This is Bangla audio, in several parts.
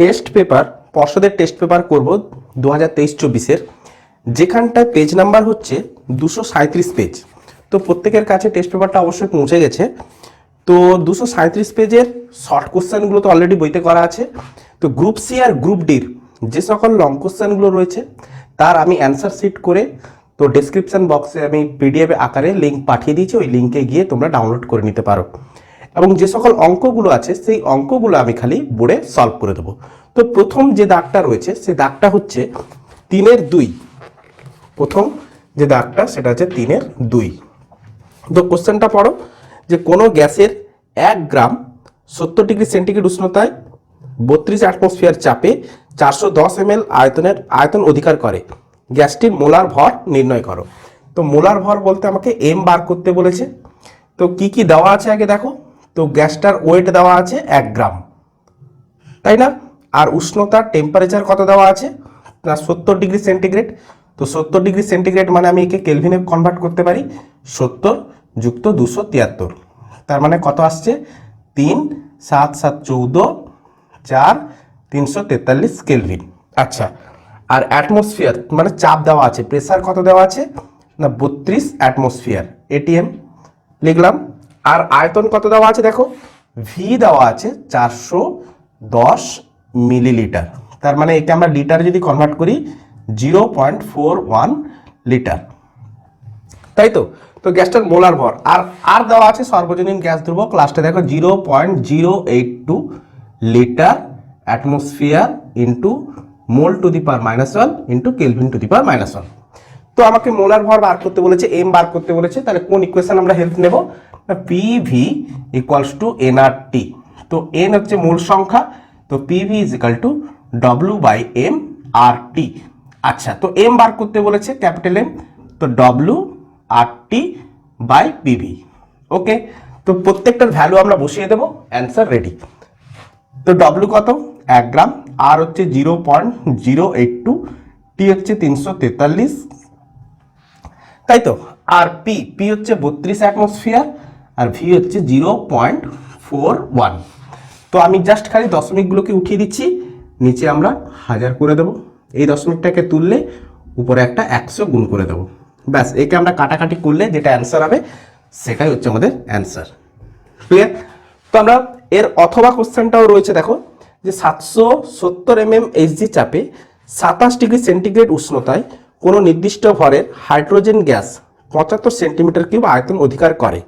টেস্ট পেপার, পর্ষদের টেস্ট পেপার করব দু হাজার তেইশ চব্বিশের। যেখানটায় পেজ নাম্বার হচ্ছে দুশো সাঁত্রিশ পেজ তো প্রত্যেকের কাছে টেস্ট পেপারটা অবশ্যই পৌঁছে গেছে। তো দুশো সাঁত্রিশ পেজের শর্ট কোশ্চেনগুলো তো অলরেডি বইতে করা আছে। তো গ্রুপ সি আর গ্রুপ ডির যে সকল লং কোশ্চেনগুলো রয়েছে, তার আমি অ্যান্সার শিট করে, তো ডেসক্রিপশন বক্সে আমি পিডিএফ আকারে লিঙ্ক পাঠিয়ে দিয়েছি। ওই লিঙ্কে গিয়ে তোমরা ডাউনলোড করে নিতে পারো। এবং যে সকল অঙ্কগুলো আছে, সেই অঙ্কগুলো আমি খালি বোর্ডে সলভ করে দেবো। তো প্রথম যে দাগটা রয়েছে সেই দাগটা হচ্ছে তিনের দুই। প্রথম যে দাগটা, সেটা হচ্ছে তিনের দুই। তো কোশ্চেনটা পড়ো, যে কোনো গ্যাসের এক গ্রাম সত্তর ডিগ্রি সেন্টিগ্রেড উষ্ণতায় বত্রিশ অ্যাটমসফিয়ার চাপে চারশো দশ এম আয়তনের আয়তন অধিকার করে। গ্যাসটির মোলার ভর নির্ণয় করো। তো মোলার ভর বলতে আমাকে এম বার করতে বলেছে। তো কি কি দেওয়া আছে আগে দেখো? তো গ্যাসটার ওয়েট দেওয়া আছে এক গ্রাম, তাই না? আর উষ্ণতার টেম্পারেচার কত দেওয়া আছে? না, সত্তর ডিগ্রি সেন্টিগ্রেড তো সত্তর ডিগ্রি সেন্টিগ্রেড মানে আমি একে কেলভিনে কনভার্ট করতে পারি, সত্তর যুক্ত দুশো তিয়াত্তর। তার মানে কত আসছে? তিন, সাত সাত, চৌদ্দ, চার, তিনশো তেতাল্লিশ কেলভিন আচ্ছা আর অ্যাটমসফিয়ার মানে চাপ দেওয়া আছে প্রেসার কত দেওয়া আছে? না, বত্রিশ অ্যাটমসফিয়ার এটিএম লিখলাম। আর আয়তন কত দেওয়া আছে দেখো? ভি দেওয়া আছে চারশো দশ মিলিলিটার। তার মানে একে আমরা লিটার যদি কনভার্ট করি zero point four one litre. তাই তো? তো গ্যাসটার মোলার ভর। আর আর দেওয়া আছে সর্বজনীন গ্যাস ধ্রুবক লাস্টে দেখো zero point zero eight two litre atmosphere into mole to the power minus one into kelvin to the power minus one তো আমাকে মোলার ভর বার করতে বলেছে এম বার করতে বলেছে, তাহলে কোন ইকুয়েশন আমরা হেল্প নেব? P V equals to N R T তো এন হচ্ছে মূল সংখ্যা, তো P V is equal to W by M R T আচ্ছা তো এম বার করতে বলেছে ক্যাপিটাল এম তো W R T by PV okay তো প্রত্যেকটার ভ্যালু আমরা বসিয়ে দেবো অ্যান্সার রেডি তো ডব্লু কত? এক গ্রাম। আর হচ্ছে zero point zero eight two T হচ্ছে তিনশো তেতাল্লিশ। তাই তো? আর পি পি হচ্ছে বত্রিশ অ্যাটমসফিয়ার আর ভি হচ্ছে জিরো পয়েন্ট ফোর ওয়ান তো আমি জাস্ট খালি দশমিকগুলোকে উঠিয়ে দিচ্ছি, নিচে আমরা হাজার করে দেবো। এই দশমিকটাকে তুললে উপরে একটা একশো গুণ করে দেবো। ব্যাস, একে আমরা কাটাকাটি করলে যেটা অ্যান্সার হবে, সেটাই হচ্ছে আমাদের অ্যান্সার ক্লিয়ার তো আমরা এর অথবা কোশ্চেনটাও রয়েছে, দেখো, যে সাতশো সত্তর এম এম এইচজি চাপে সাতাশ ডিগ্রি সেন্টিগ্রেড উষ্ণতায় কোনো নির্দিষ্ট ভরের হাইড্রোজেন গ্যাস পঁচাত্তর সেন্টিমিটার কিউব আয়তন অধিকার করে।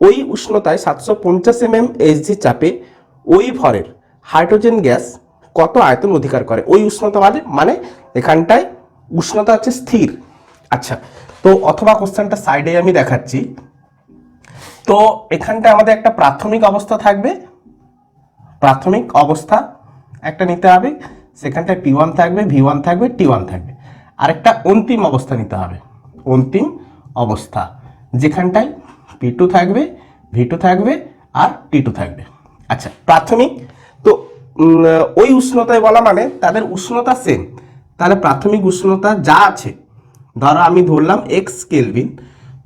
ওই উষ্ণতায় সাতশো পঞ্চাশ এম এম এইচজি চাপে ওই ভরের হাইড্রোজেন গ্যাস কত আয়তন অধিকার করে? ওই উষ্ণতা মানে মানে এখানটায় উষ্ণতা হচ্ছে স্থির। আচ্ছা তো অথবা কোশ্চেনটা সাইডে আমি দেখাচ্ছি। তো এখানটায় আমাদের একটা প্রাথমিক অবস্থা থাকবে। প্রাথমিক অবস্থা একটা নিতে হবে। সেখানটায় পি ওয়ান থাকবে ভি ওয়ান থাকবে টি ওয়ান থাকবে। আরেকটা অন্তিম অবস্থা নিতে হবে। অন্তিম অবস্থা, যেখানটায় পি টু থাকবে ভি টু থাকবে আর টি টু থাকবে। আচ্ছা প্রাথমিক, তো ওই উষ্ণতায় বলা মানে তাদের উষ্ণতা সেম তাহলে প্রাথমিক উষ্ণতা যা আছে, ধরো আমি ধরলাম এক্স কেলভিন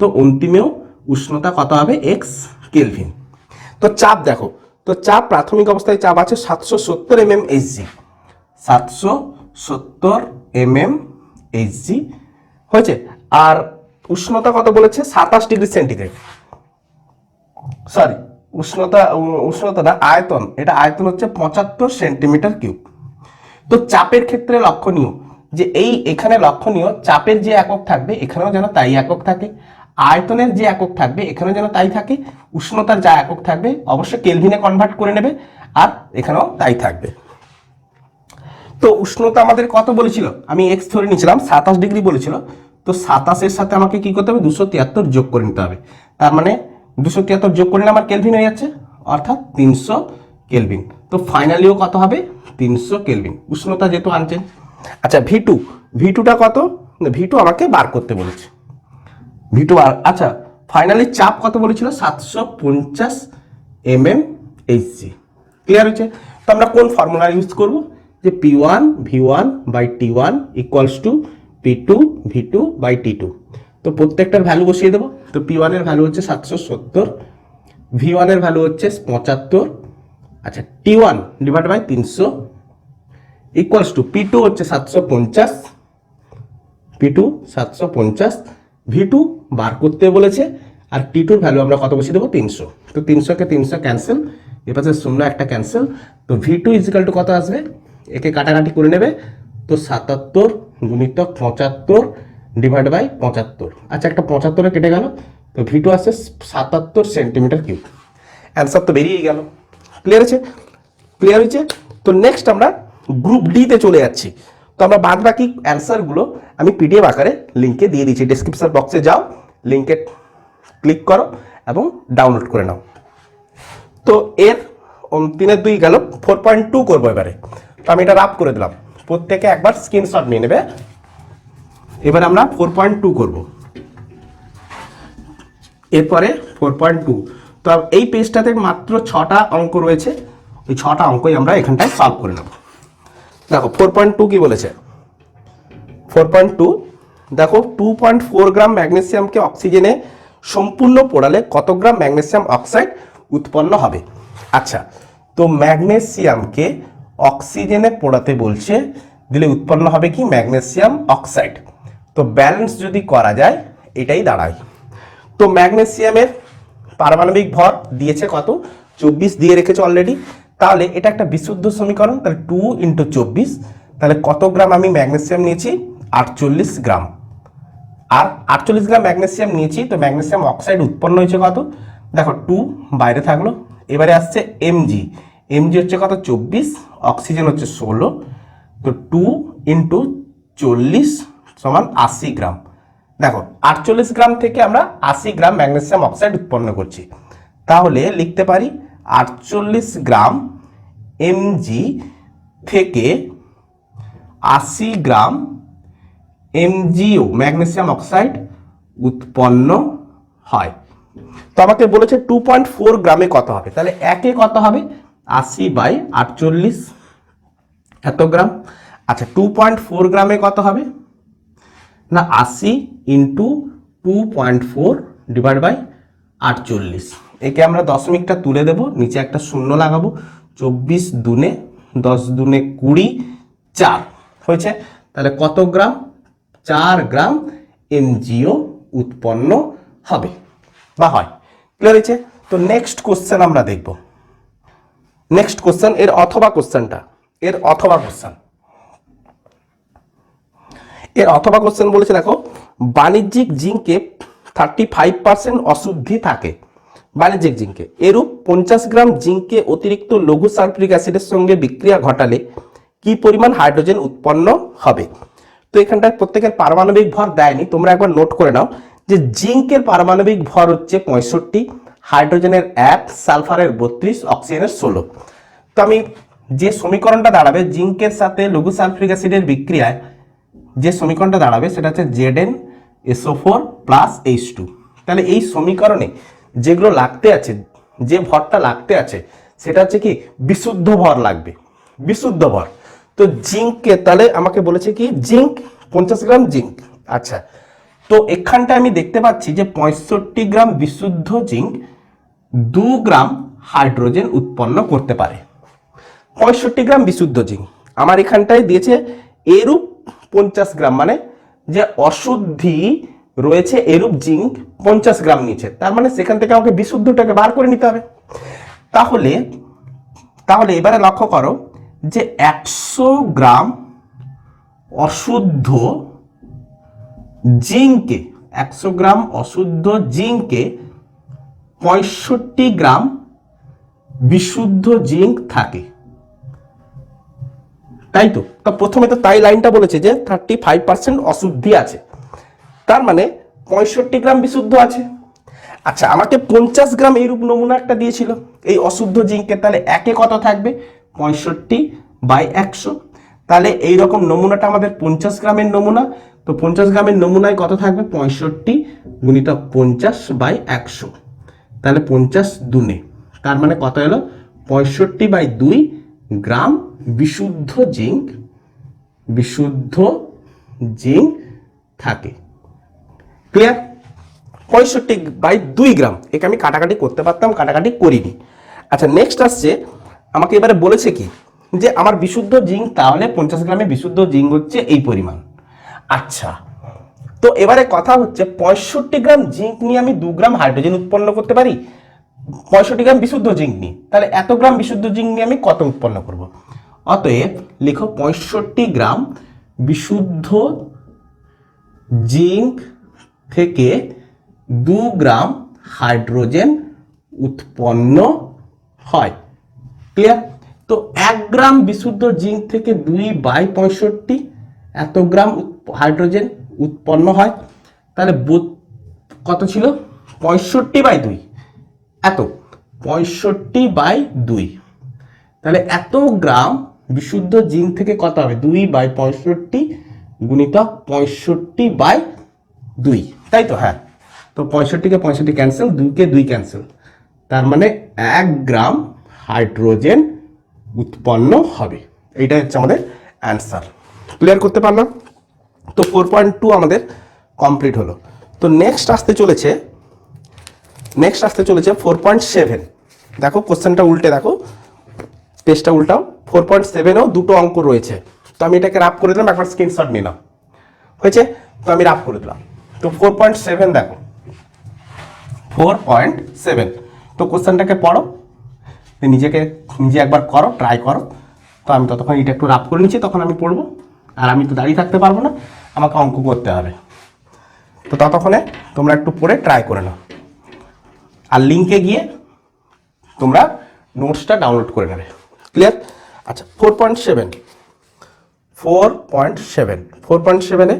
তো অন্তিমেও উষ্ণতা কত হবে এক্স কেলভিন তো চাপ দেখো, তো চাপ প্রাথমিক অবস্থায় চাপ আছে সাতশো সত্তর এম এম এইচজি সাতশো সত্তর এম এম এইচজি হয়েছে? আর উষ্ণতা কত বলেছে? সাতাশ ডিগ্রি সেন্টিগ্রেড। সরি উষ্ণতা উষ্ণতা না আয়তন। এটা আয়তন হচ্ছে পঁচাত্তর সেন্টিমিটার কিউব। তো চাপের ক্ষেত্রে লক্ষণীয় যে এই এখানে লক্ষণীয়, চাপের যে একক থাকবে, এখানেও যেন তাই একক থাকে। আয়তনের যে একক থাকবে, এখানেও যেন তাই থাকে। উষ্ণতার যা একক থাকবে, অবশ্যই কেলভিনে কনভার্ট করে নেবে, আর এখানেও তাই থাকবে। তো উষ্ণতা আমাদের কত বলেছিল? আমি এক্স ধরে নিয়েছিলাম, সাতাশ ডিগ্রি বলেছিল। তো সাতাশের সাথে আমাকে কি করতে হবে? দুশো তিয়াত্তর যোগ করে নিতে হবে। তার মানে দুশো তিয়াত্তর যোগ করলে আমার কেলভিন হয়ে যাচ্ছে, অর্থাৎ তিনশো কেলভিন। তো ফাইনালিও কত হবে? তিনশো কেলভিন। উষ্ণতা যেহেতু আনছেন। আচ্ছা ভি টু ভি টুটা কত? ভি টু আমাকে বার করতে বলেছে। ভি টু আর আচ্ছা ফাইনালি চাপ কত বলেছিল? সাতশো পঞ্চাশ এম এম এইচজি ক্লিয়ার হচ্ছে তো আমরা কোন ফর্মুলা ইউজ করব? যে P one V one by T one equals to P two V two by T two তো প্রত্যেকটার ভ্যালু বসিয়ে দেবো। তো পি ওয়ানের ভ্যালু হচ্ছে সাতশো সত্তর ভি ওয়ানের ভ্যালু হচ্ছে পঁচাত্তর। আচ্ছা টি ওয়ান ডিভাইড বাই তিনশো ইকুয়ালস টু পি টু হচ্ছে সাতশো পঞ্চাশ। পি টু সাতশো পঞ্চাশ ভি টু বার করতে বলেছে, আর টি টুর ভ্যালু আমরা কত বসিয়ে দেবো? তিনশো। তো তিনশোকে তিনশো ক্যান্সেল এ পাশে শূন্য একটা ক্যান্সেল তো ভি টু ইজিক্যাল টু কত আসবে? একে কাটাকাটি করে নেবে। তো সাতাত্তর গুণিতক পঁচাত্তর ডিভাইড বাই পঁচাত্তর। আচ্ছা একটা পঁচাত্তরে কেটে গেল, তো ভি টু আসছে সাতাত্তর সেন্টিমিটার কিউব অ্যান্সার তো বেরিয়েই গেল। ক্লিয়ার আছে? ক্লিয়ার হয়েছে? তো নেক্সট আমরা গ্রুপ ডিতে চলে যাচ্ছি। তো আমরা বাদ বাকি অ্যান্সারগুলো আমি পিডিএফ আকারে লিঙ্কে দিয়ে দিচ্ছি। ডিসক্রিপশন বক্সে যাও লিঙ্কে ক্লিক করো এবং ডাউনলোড করে নাও। তো এর তিনের দুই গেল ফোর পয়েন্ট টু করব এবারে। তো আমি এটা রাপ করে দিলাম। প্রত্যেকে একবার স্ক্রিনশট নিয়ে নেবে। এবার আমরা ফোর পয়েন্ট টু করব। এরপরে ফোর পয়েন্ট টু তো এই পেজটাতে মাত্র ছটা অঙ্ক রয়েছে। ওই ছটা অঙ্কই আমরা এখানটায় সলভ করে নেব। দেখো ফোর পয়েন্ট টু কী বলেছে? ফোর পয়েন্ট টু দেখো টু পয়েন্ট ফোর গ্রাম ম্যাগনেসিয়ামকে অক্সিজেনে সম্পূর্ণ পোড়ালে কত গ্রাম ম্যাগনেসিয়াম অক্সাইড উৎপন্ন হবে? আচ্ছা তো ম্যাগনেসিয়ামকে অক্সিজেনে পোড়াতে বলছে, দিলে উৎপন্ন হবে কি? Magnesium oxide. তো ব্যালেন্স যদি করা যায়, এটাই দাঁড়ায়। তো ম্যাগনেসিয়ামের পারমাণবিক ভর দিয়েছে কত? চব্বিশ দিয়ে রেখেছে অলরেডি তাহলে এটা একটা বিশুদ্ধ সমীকরণ, তাহলে টু ইন্টু চব্বিশ। তাহলে কত গ্রাম আমি ম্যাগনেসিয়াম নিয়েছি? আটচল্লিশ গ্রাম। আর আটচল্লিশ গ্রাম ম্যাগনেসিয়াম নিয়েছি, তো ম্যাগনেসিয়াম অক্সাইড উৎপন্ন হয়েছে কত? দেখো টু বাইরে থাকল। এবারে আসছে এমজি এমজি হচ্ছে কত? চব্বিশ। অক্সিজেন হচ্ছে ষোলো। তো টু ইন্টু চল্লিশ সমান আশি গ্রাম। দেখো, আটচল্লিশ গ্রাম থেকে আমরা আশি গ্রাম ম্যাগনেসিয়াম অক্সাইড উৎপন্ন করছি। তাহলে লিখতে পারি আটচল্লিশ গ্রাম এমজি থেকে আশি গ্রাম এমজিও ম্যাগনেসিয়াম অক্সাইড উৎপন্ন হয়। তো আমাকে বলেছে টু পয়েন্ট ফোর গ্রামে কত হবে? তাহলে একে কত হবে? আশি বাই আটচল্লিশ এত গ্রাম। আচ্ছা টু পয়েন্ট ফোর গ্রামে কত হবে? না আশি into two point four divide by আটচল্লিশ। একে আমরা দশমিকটা তুলে দেব, নিচে একটা শূন্য লাগাবো, চব্বিশ দুনে দশ দুনে কুড়ি চার। হয়েছে? তাহলে কত গ্রাম? চার গ্রাম এমজিও উৎপন্ন হবে। বা হয়। ক্লিয়ার হয়েছে? তো নেক্সট কোশ্চেন আমরা দেখব। নেক্সট কোশ্চেন এর অথবা কোশ্চেনটা এর অথবা কোশ্চেন এর অথবা কোশ্চেন বলেছে, দেখো, বাণিজ্যিক জিঙ্কে থার্টি ফাইভ পার্সেন্ট অশুদ্ধি থাকে। বাণিজ্যিক জিঙ্কে। এরূপ পঞ্চাশ গ্রাম জিঙ্কে অতিরিক্ত লঘু সালফ্রিক অ্যাসিডের সঙ্গে বিক্রিয়া ঘটালে কি পরিমাণ হাইড্রোজেন উৎপন্ন হবে? তো এখানটায় প্রত্যেকের পারমাণবিক ভর দেয়নি, তোমরা একবার নোট করে নাও যে জিঙ্কের পারমাণবিক ভর হচ্ছে পঁয়ষট্টি, হাইড্রোজেনের এক, সালফারের বত্রিশ, অক্সিজেনের ষোলো। তো আমি যে সমীকরণটা দাঁড়াবে, জিঙ্কের সাথে লঘু সালফ্রিক অ্যাসিডের বিক্রিয়ায় যে সমীকরণটা দাঁড়াবে সেটা হচ্ছে Z N SO four plus H two তাহলে এই সমীকরণে যেগুলো লাগতে আছে, যে ভরটা লাগতে আছে, সেটা হচ্ছে কি বিশুদ্ধ ভর লাগবে, বিশুদ্ধ ভর। তো জিঙ্ককে তাহলে আমাকে বলেছে কি জিঙ্ক পঞ্চাশ গ্রাম জিঙ্ক আচ্ছা তো এখানটা আমি দেখতে পাচ্ছি যে পঁয়ষট্টি গ্রাম বিশুদ্ধ জিঙ্ক দু গ্রাম হাইড্রোজেন উৎপন্ন করতে পারে। পঁয়ষট্টি গ্রাম বিশুদ্ধ জিঙ্ক আমার এখানটায় দিয়েছে এরূপ পঞ্চাশ গ্রাম মানে যে অশুদ্ধি রয়েছে এরূপ জিঙ্ক পঞ্চাশ গ্রাম নিচে। তার মানে সেখান থেকে আমাকে বিশুদ্ধটাকে বার করে নিতে হবে। তাহলে তাহলে এবারে লক্ষ্য করো যে একশো গ্রাম অশুদ্ধ জিঙ্কে, একশো গ্রাম অশুদ্ধ জিঙ্কে পঁয়ষট্টি গ্রাম বিশুদ্ধ জিঙ্ক থাকে। তাই তো? তা প্রথমে তো তাই লাইনটা বলেছে যে থার্টি ফাইভ পার্সেন্ট অশুদ্ধি আছে। তার মানে পঁয়ষট্টি গ্রাম বিশুদ্ধ আছে। আচ্ছা আমাকে পঞ্চাশ গ্রাম এইরূপ নমুনা একটা দিয়েছিল। এই অশুদ্ধ জিঙ্কের তাহলে একে কত থাকবে? পঁয়ষট্টি বাই একশো। তাহলে এই রকম নমুনাটা আমাদের পঞ্চাশ গ্রামের নমুনা। তো পঞ্চাশ গ্রামের নমুনায় কত থাকবে? পঁয়ষট্টি গুণিতক পঞ্চাশ বাই একশো। তাহলে পঞ্চাশ দুনে। তার মানে কত এলো? পঁয়ষট্টি বাই দুই গ্রাম, বিশুদ্ধ জিঙ্ক বিশুদ্ধ জিঙ্ক থাকে। ক্লিয়ার পঁয়ষট্টি বাই দুই গ্রাম। একে আমি কাটাকাটি করতে পারতাম, কাটাকাটি করিনি। আচ্ছা নেক্সট আসছে, আমাকে এবারে বলেছে কি? যে আমার বিশুদ্ধ জিঙ্ক, তাহলে পঞ্চাশ গ্রামে বিশুদ্ধ জিঙ্ক হচ্ছে এই পরিমাণ। আচ্ছা তো এবারে কথা হচ্ছে পঁয়ষট্টি গ্রাম জিঙ্ক নিয়ে আমি দু গ্রাম হাইড্রোজেন উৎপন্ন করতে পারি? পঁয়ষট্টি গ্রাম বিশুদ্ধ জিঙ্ক নিই। তাহলে এত গ্রাম বিশুদ্ধ জিঙ্ক নিয়ে আমি কত উৎপন্ন করব? অতএব লিখো পঁয়ষট্টি গ্রাম বিশুদ্ধ জিঙ্ক থেকে দু গ্রাম হাইড্রোজেন উৎপন্ন হয়। ক্লিয়ার? তো এক গ্রাম বিশুদ্ধ জিঙ্ক থেকে দুই বাই পঁয়ষট্টি এত গ্রাম হাইড্রোজেন উৎপন্ন হয়। তাহলে কত ছিল? পঁয়ষট্টি বাই দুই। এত, পঁয়ষট্টি বাই দুই। তাহলে এত গ্রাম বিশুদ্ধ জিঙ্ক থেকে কত হবে? দুই বাই পঁয়ষট্টি গুণিতক পঁয়ষট্টি বাই দুই। তাই তো? হ্যাঁ। তো পঁয়ষট্টিকে পঁয়ষট্টি ক্যান্সেল দুইকে দুই ক্যান্সেল তার মানে এক গ্রাম হাইড্রোজেন উৎপন্ন হবে। এইটা হচ্ছে আমাদের অ্যান্সার ক্লিয়ার করতে পারলাম? তো ফোর পয়েন্ট টু আমাদের কমপ্লিট হলো। তো নেক্সট আসতে চলেছে নেক্সট আসতে চলেছে ফোর পয়েন্ট সেভেন দেখো কোশ্চেনটা উল্টে দেখো। টেস্টটা উল্টাও। ফোর পয়েন্ট সেভেনেও দুটো অঙ্ক রয়েছে। তো আমি এটাকে রাপ করে দিলাম, একবার স্ক্রিনশট নিলাম। হয়েছে? তো আমি রাপ করে দিলাম। তো ফোর পয়েন্ট সেভেন দেখো। ফোর পয়েন্ট সেভেন তো কোশ্চেনটাকে পড়ো। নিজেকে, নিজে একবার করো ট্রাই করো। তো আমি ততক্ষণ এটা একটু রাপ করে নিচ্ছি, তখন আমি পড়ব। আর আমি তো দাঁড়িয়ে থাকতে পারব না। আমাকে অঙ্ক করতে হবে। তো ততক্ষণে তোমরা একটু পড়ে ট্রাই করে নাও। আর লিঙ্কে গিয়ে তোমরা নোটসটা ডাউনলোড করে নেবে। ক্লিয়ার আচ্ছা four point seven four point seven four point সেভেনে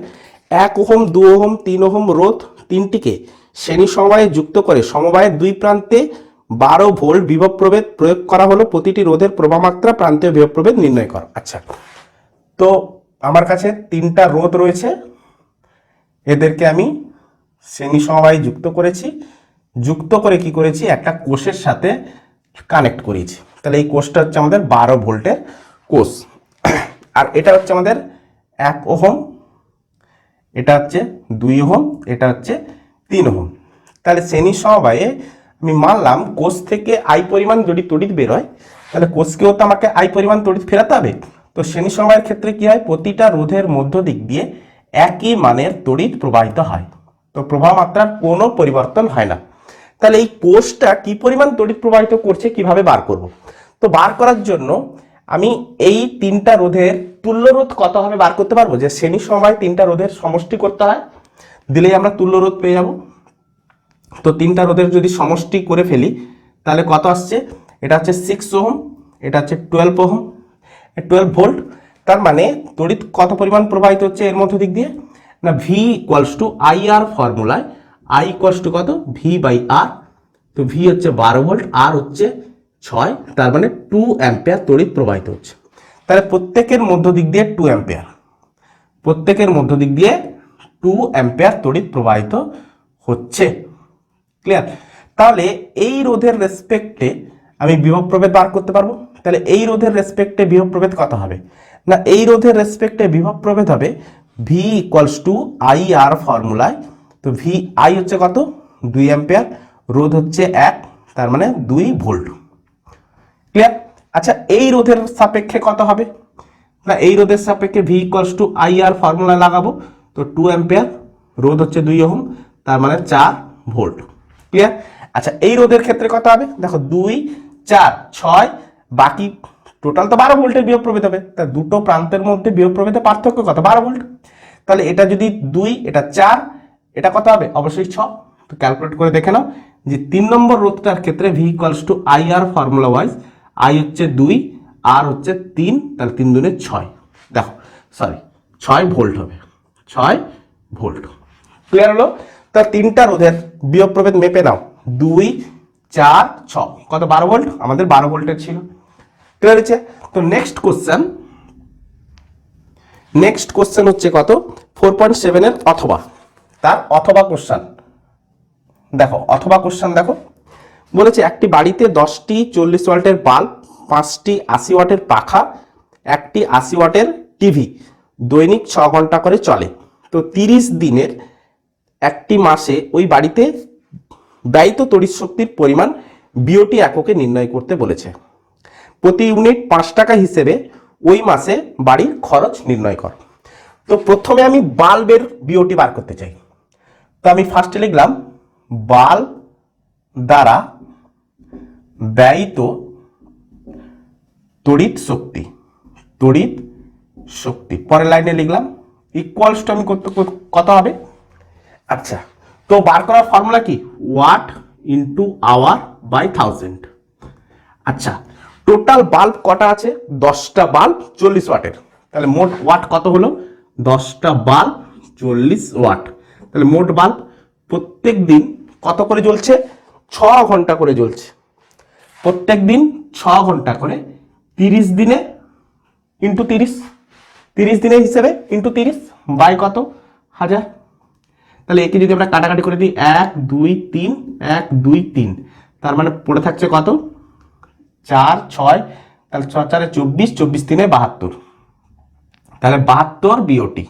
এক ওহম, দু ওহম, তিন ওহম রোধ তিনটিকে শ্রেণি সমবায়ে যুক্ত করে সমবায়ের দুই প্রান্তে বারো ভোল্ট বিভব প্রভেদ প্রয়োগ করা হলো। প্রতিটি রোধের প্রভামাত্রা প্রান্তীয় বিভব প্রভেদ নির্ণয় করো। আচ্ছা তো আমার কাছে তিনটা রোধ রয়েছে। এদেরকে আমি শ্রেণি সমবায়ে যুক্ত করেছি। যুক্ত করে কি করেছি? একটা কোষের সাথে কানেক্ট করিয়েছি তাহলে এই কোষটা হচ্ছে আমাদের বারো ভোল্টের কোষ। আর এটা হচ্ছে আমাদের এক ওহম, এটা হচ্ছে দুই ওহম, এটা হচ্ছে তিন ওহম। তাহলে শ্রেণি সমবায়ে আমি মানলাম কোষ থেকে আই পরিমাণ যদি তড়িৎ বেরোয় তাহলে কোষকেও তো আমাকে আই পরিমাণ তড়িৎ ফেরাতে হবে। তো শ্রেণি সমবায়ের ক্ষেত্রে কি হয়? প্রতিটা রোধের মধ্য দিক দিয়ে একই মানের তড়িৎ প্রবাহিত হয়। তো প্রবাহ মাত্রার কোনো পরিবর্তন হয় না। তাহলে এই কোষটা কি পরিমাণ তড়িৎ প্রবাহিত করছে, কীভাবে বার করব? তো বার করার জন্য আমি এই তিনটা রোধের তুল্য রোধ কত হবে বার করতে পারব? যে শ্রেণি সময় তিনটা রোধের সমষ্টি করতে হয়, দিলেই আমরা তুল্য রোধ পেয়ে যাব। তো তিনটা রোধের যদি সমষ্টি করে ফেলি, তাহলে কত আসছে? এটা হচ্ছে সিক্স ওহম, এটা হচ্ছে টুয়েলভ ওহম টুয়েলভ ভোল্ট তার মানে তড়িৎ কত পরিমাণ প্রবাহিত হচ্ছে এর মধ্য দিক দিয়ে? না V equals to I R ফর্মুলায় I equals to কত? ভি বাই আর তো ভি হচ্ছে বারো ভোল্ট আর হচ্ছে ছয়, তার মানে টু অ্যাম্পেয়ার তড়িৎ প্রবাহিত হচ্ছে। তাহলে প্রত্যেকের মধ্য দিক দিয়ে টু অ্যাম্পেয়ার প্রত্যেকের মধ্য দিক দিয়ে টু অ্যাম্পেয়ার তড়িৎ প্রবাহিত হচ্ছে। ক্লিয়ার তাহলে এই রোধের রেসপেক্টে আমি বিভব প্রভেদ বার করতে পারব? তাহলে এই রোধের রেসপেক্টে বিভব প্রভেদ কত হবে? না, এই রোধের রেসপেক্টে বিভব প্রভেদ হবে V equals to I R ফর্মুলায় তো ভি আই হচ্ছে কত? দুই অ্যাম্পেয়ার রোধ হচ্ছে এক, তার মানে দুই ভোল্ট ক্লিয়ার আচ্ছা এই রোধের সাপেক্ষে কত হবে? না, এই রোধের সাপেক্ষে V equals to I R formula লাগাবো। তো টু অ্যাম্পেয়ার রোধ হচ্ছে দুই ওহম, তার মানে চার ভোল্ট ক্লিয়ার আচ্ছা এই রোধের ক্ষেত্রে কত হবে? দেখো, দুই, চার, ছয়, বাকি টোটাল তো বারো ভোল্টের বিয়োগ প্রভেদ হবে। তা দুটো প্রান্তের মধ্যে বিয়োগ প্রভেদের পার্থক্য কত? বারো ভোল্ট তাহলে এটা যদি দুই, এটা চার এটা কত হবে? অবশ্যই ছ। তো ক্যালকুলেট করে দেখে নাও যে তিন নম্বর রোধটার ক্ষেত্রে V equals to I R formula wise I হচ্ছে দুই আর হচ্ছে তিন, তাহলে তিন দুনে ছয়। দেখো সরি ছয় ভোল্ট হবে। ছয় ভোল্ট ক্লিয়ার হলো? তা তিনটা রোধের বিয়োগ প্রভেদ মেপে নাও। দুই, চার, ছ। কত? বারো ভোল্ট আমাদের বারো ভোল্টের ছিল। ক্লিয়ার হচ্ছে তো নেক্সট কোশ্চেন নেক্সট কোশ্চেন হচ্ছে কত? ফোর পয়েন্ট সেভেনের অথবা। তার অথবা কোশ্চান দেখো, অথবা কোশ্চান দেখো। বলেছে, একটি বাড়িতে দশটি চল্লিশ ওয়াটের বাল্ব, পাঁচটি আশি ওয়াটের পাখা, একটি আশি ওয়াটের টিভি, দৈনিক ছ ঘণ্টা করে চলে। তো তিরিশ দিনের একটি মাসে ওই বাড়িতে ব্যয়িত তড়িৎ শক্তির পরিমাণ বিওটি এককে নির্ণয় করতে বলেছে। প্রতি ইউনিট পাঁচ টাকা হিসেবে ওই মাসে বাড়ির খরচ নির্ণয় কর। তো প্রথমে আমি বাল্বের বিওটি বার করতে চাই। তো আমি ফার্স্টে লিখলাম বাল্ব দ্বারা ব্যয়িত তড়িৎ শক্তি তড়িৎ শক্তি। পরের লাইনে লিখলাম ইকুয়ালস টু আমি কত হবে? আচ্ছা তো বার করার ফর্মুলা কি? Watt into hour by thousand আচ্ছা টোটাল বাল্ব কটা আছে? দশটা বাল্ব চল্লিশ ওয়াটের। তাহলে মোট ওয়াট কত হলো? দশটা বাল্ব চল্লিশ ওয়াট। তাহলে মোট বাল্ব প্রত্যেক দিন কত করে জ্বলছে? ছ ঘণ্টা করে জ্বলছে। প্রত্যেক দিন ছ ঘণ্টা করে। তিরিশ দিনে ইন্টু তিরিশ। তিরিশ দিনের হিসেবে ইন্টু তিরিশ বাই কত? হাজার। তাহলে একে যদি আমরা কাটাকাটি করে দিই, এক, দুই, তিন, এক, দুই, তিন। তার মানে পড়ে থাকছে কত? চার, ছয়। তাহলে ছ, চারে চব্বিশ চব্বিশ তিনে বাহাত্তর। তাহলে বাহাত্তর বিওটি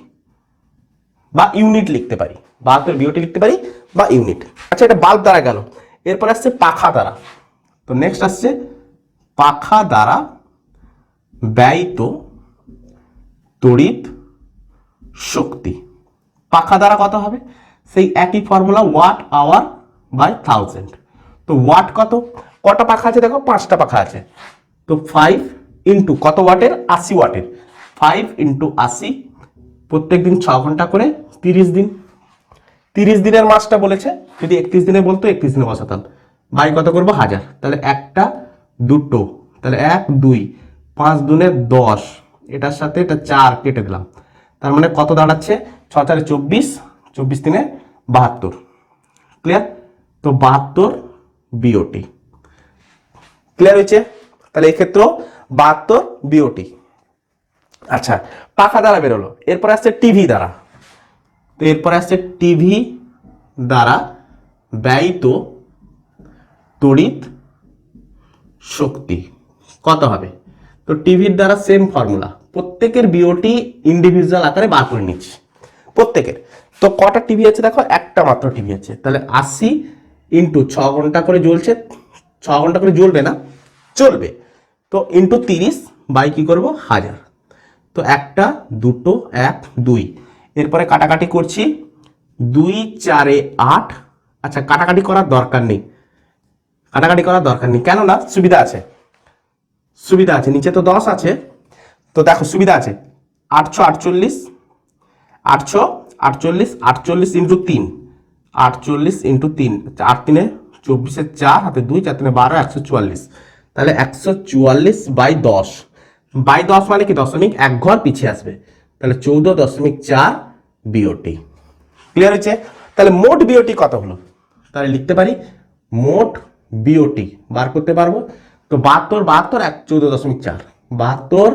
বা ইউনিট লিখতে পারি। বাহাত্তর বিওটি লিখতে পারি বা ইউনিট। আচ্ছা এটা বাল্ব দ্বারা গেল। এরপর আসছে পাখা দ্বারা। তো নেক্সট আসছে পাখা দ্বারা ব্যয়িত তড়িৎ শক্তি। পাখা দ্বারা কত হবে? সেই একই formula watt hour by thousand তো ওয়াট কত? কটা পাখা আছে দেখো? পাঁচটা পাখা আছে। তো ফাইভ ইন্টু কত ওয়াটের? আশি ওয়াটের। ফাইভ ইন্টু আশি প্রত্যেক দিন ছ ঘণ্টা করে তিরিশ দিন। তিরিশ দিনের মাসটা বলেছে, যদি একত্রিশ দিনে বলতো, একত্রিশ দিনে বসাতাম। বাই কত করব? হাজার। তাহলে একটা, দুটো। তাহলে এক, দুই। পাঁচ দুনে দশ। এটার সাথে এটা চার কেটে দিলাম। তার মানে কত দাঁড়াচ্ছে? ছ চারে চব্বিশ চব্বিশ দিনে বাহাত্তর। ক্লিয়ার তো বাহাত্তর বিওটি ক্লিয়ার হয়েছে? তাহলে এক্ষেত্রেও বাহাত্তর বিওটি আচ্ছা পাখা দ্বারা বেরোলো। এরপরে আসছে টিভি দ্বারা। তো এরপরে আসছে টিভি দ্বারা ব্যয়িত তড়িৎ শক্তি। কত হবে? তো টিভির দ্বারা সেম ফর্মুলা প্রত্যেকের বিওটি ইন্ডিভিজুয়াল আকারে বার করে নিচ্ছি। প্রত্যেকের। তো কটা টিভি আছে দেখো? একটা মাত্র টিভি আছে। তাহলে আশি ইন্টু ছ ঘণ্টা করে জ্বলছে। ছ ঘণ্টা করে জ্বলবে না, চলবে। তো ইন্টু তিরিশ, বাই কি করব? হাজার। তো একটা, দুটো, এক, দুই। এরপরে কাটাকাটি করছি দুই, চারে আট। আচ্ছা কাটাকাটি করার দরকার নেই। কাটাকাটি করার দরকার নেই। কেননা সুবিধা আছে। সুবিধা আছে। নিচে তো দশ আছে। তো দেখো, সুবিধা আছে। আটশো আটচল্লিশ আটশো আটচল্লিশ আটচল্লিশ ইন্টু তিন। আটচল্লিশ ইন্টু তিন। আট তিনে চব্বিশে চার, হাতে দুই, চার তিনে বারো, একশো চুয়াল্লিশ। তাহলে একশো চুয়াল্লিশ বাই দশ। বাই দশ মানে কি? দশমিক এক ঘর পিছিয়ে আসবে। তাহলে চৌদ্দ দশমিক চার বিওটি ক্লিয়ার হয়েছে? তাহলে মোট বিওটি কত হলো? তাহলে লিখতে পারি, মোট বিওটি বার করতে পারব। তো বাহাত্তর বাহাত্তর, এক, চৌদ্দ দশমিক চার। বাহাত্তর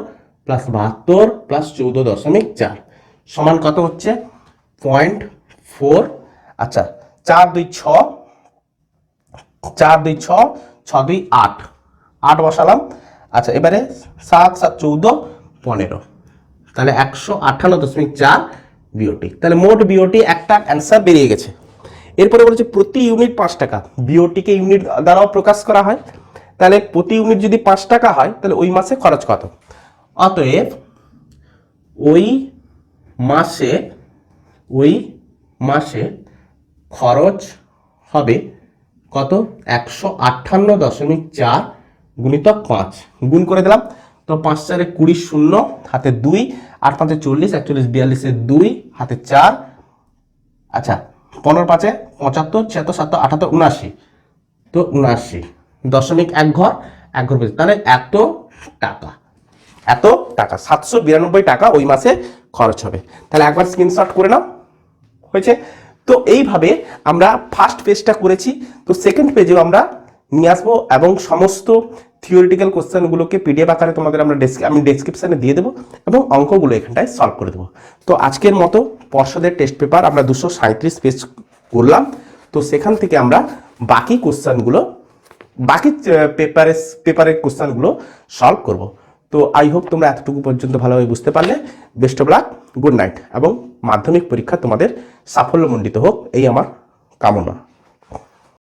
প্লাস বাহাত্তর প্লাস চৌদ্দ দশমিক চার। সমান কত হচ্ছে? Point four. আচ্ছা চার, দুই, ছ। চার, দুই, ছ ছ, দুই, আট। আট বসালাম। আচ্ছা এবারে সাত সাত, চৌদ্দ, পনেরো। তাহলে একশো আটান্ন দশমিক চার বিওটি তাহলে মোট বিওটি একটা অ্যান্সার বেরিয়ে গেছে। এরপরে বলেছে প্রতি ইউনিট পাঁচ টাকা। বিওটিকে ইউনিট দ্বারাও প্রকাশ করা হয়। তাহলে প্রতি ইউনিট যদি পাঁচ টাকা হয়, তাহলে ওই মাসে খরচ কত? অতএব ওই মাসে ওই মাসে খরচ হবে কত? একশো আটান্ন দশমিক চার গুণিতক পাঁচ। গুণ করে দিলাম। তো পাঁচ চারে কুড়ি শূন্য, হাতে দুই। আট পাঁচে চল্লিশ, একচল্লিশ, বিয়াল্লিশে দুই, হাতে চার। আচ্ছা পনেরো পাঁচে পঁচাত্তর, ছিয়াত্তর, সাতাত্তর আঠাত্তর উনাশি তো উনাশি দশমিক এক ঘর এক ঘর পেয়েছে তাহলে এত টাকা। এত টাকা। সাতশো বিরানব্বই টাকা ওই মাসে খরচ হবে। তাহলে একবার স্ক্রিনশট করে নাও। হয়েছে? তো এইভাবে আমরা ফার্স্ট পেজটা করেছি। তো সেকেন্ড পেজেও আমরা নিয়ে আসব এবং সমস্ত থিওরিটিক্যাল কোশ্চেনগুলোকে পিডিএফ আকারে তোমাদের আমরা আমি ডেসক্রিপশানে দিয়ে দেবো এবং অঙ্কগুলো এখানটায় সলভ করে দেবো। তো আজকের মতো পর্ষদের টেস্ট পেপার আমরা দুশো সাঁত্রিশ পেজ করলাম। তো সেখান থেকে আমরা বাকি কোশ্চেনগুলো বাকি পেপারের পেপারের কোশ্চেনগুলো সলভ করব। তো আই হোপ তোমরা এতটুকু পর্যন্ত ভালোভাবে বুঝতে পারলে। Best of luck good night এবং মাধ্যমিক পরীক্ষা তোমাদের সাফল্যমণ্ডিত হোক। এই আমার কামনা।